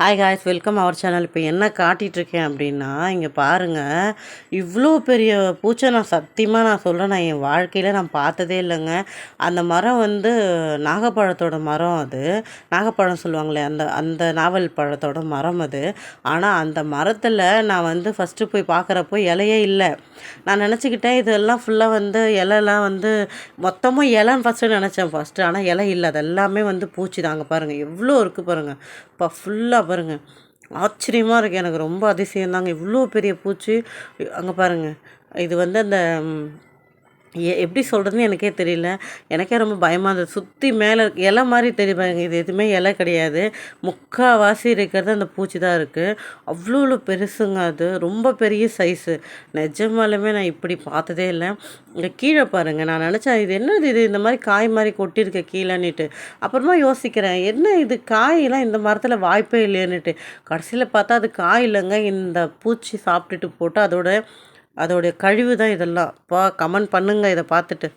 Hi guys welcome our channel இப்போ என்ன காட்டிகிட்ருக்கேன் அப்படின்னா இங்கே பாருங்கள் இவ்வளோ பெரிய பூச்சை நான் சத்தியமாக நான் சொல்கிறேன் நான் என் வாழ்க்கையில் நான் பார்த்ததே இல்லைங்க. அந்த மரம் வந்து நாகப்பழத்தோட மரம் அது. நாகப்பழம் சொல்லுவாங்களே அந்த அந்த நாவல் பழத்தோட மரம் அது. ஆனால் அந்த மரத்தில் நான் வந்து ஃபஸ்ட்டு போய் பார்க்குறப்போ இலையே இல்லை. நான் நினச்சிக்கிட்டேன் இதெல்லாம் ஃபுல்லாக வந்து இலைலாம் வந்து மொத்தமும் இலைன்னு ஃபஸ்ட்டு நினச்சேன். ஃபஸ்ட்டு ஆனால் இலை இல்லை. அது எல்லாமே வந்து பூச்சி தாங்க பாருங்கள் எவ்வளோ இருக்குது பாருங்கள் இப்போ ஃபுல்லாக பாருங்கள் ஆச்சரியமாக இருக்குது எனக்கு ரொம்ப அதிசயம் தாங்க இவ்வளோ பெரிய பூச்சி. அங்கே பாருங்கள் இது வந்து அந்த எப்படி சொல்கிறதுன்னு எனக்கே தெரியல. எனக்கே ரொம்ப பயமாக இருந்தது. சுற்றி மேலே இலை மாதிரி தெரியுமாங்க இது எதுவுமே இலை கிடையாது. முக்கால்வாசி இருக்கிறது அந்த பூச்சி தான் இருக்குது அவ்வளோ பெருசுங்க அது. ரொம்ப பெரிய சைஸு நிஜமாலுமே நான் இப்படி பார்த்ததே இல்லை. இங்கே கீழே பாருங்கள் நான் நினச்சேன் இது என்னது இது? இந்த மாதிரி காய் மாதிரி கொட்டியிருக்க கீழேன்னுட்டு. அப்புறமா யோசிக்கிறேன் என்ன இது? காயெல்லாம் இந்த மரத்தில் வாய்ப்பே இல்லையேன்னுட்டு. கடைசியில் பார்த்தா அது காய் இல்லைங்க. இந்த பூச்சி சாப்பிட்டுட்டு போட்டு அதோட அதோடைய கழிவு தான் இதெல்லாம். பா கமெண்ட் பண்ணுங்க இதை பார்த்துட்டு.